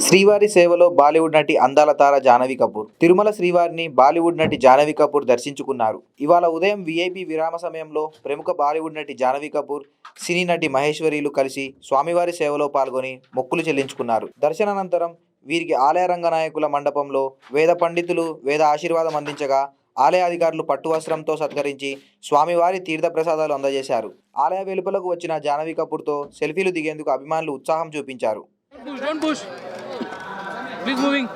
శ్రీవారి సేవలో బాలీవుడ్ నటి అందాల తార జానవి కపూర్. తిరుమల శ్రీవారిని బాలీవుడ్ నటి జానవి కపూర్ దర్శించుకున్నారు. ఇవాళ ఉదయం విఐపి విరామ సమయంలో ప్రముఖ బాలీవుడ్ నటి జానవి కపూర్ సినీ నటి మహేశ్వరీలు కలిసి స్వామివారి సేవలో పాల్గొని మొక్కులు చెల్లించుకున్నారు. దర్శనానంతరం వీరికి ఆలయ రంగనాయకుల మండపంలో వేద పండితులు వేద ఆశీర్వాదం అందించగా ఆలయ అధికారులు పట్టు వస్త్రంతో సత్కరించి స్వామివారి తీర్థప్రసాదాలు అందజేశారు. ఆలయ వెలుపలకు వచ్చిన జానవి కపూర్తో సెల్ఫీలు దిగేందుకు అభిమానులు ఉత్సాహం చూపించారు. Push, don't push. Please moving.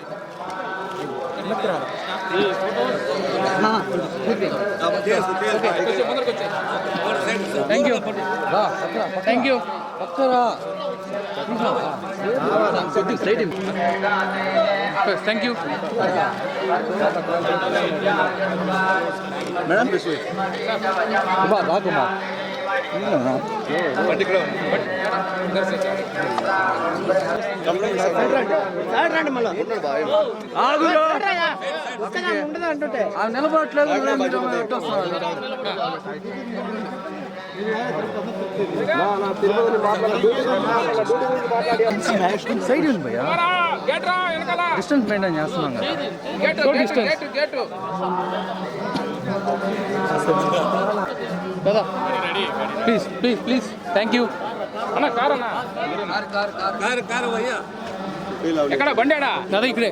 Thank you thank you thank you madam Rakumar నిలబడట్లేదు side ఉంది భయ్యా డిస్టెన్స్ మెయింటైన్ చేస్తున్నాం కదా డిస్టెన్స్ కదా please please please thank you అన్న కార్ అన్న ఎక్కడ బండాడా కదా ఇక్కడే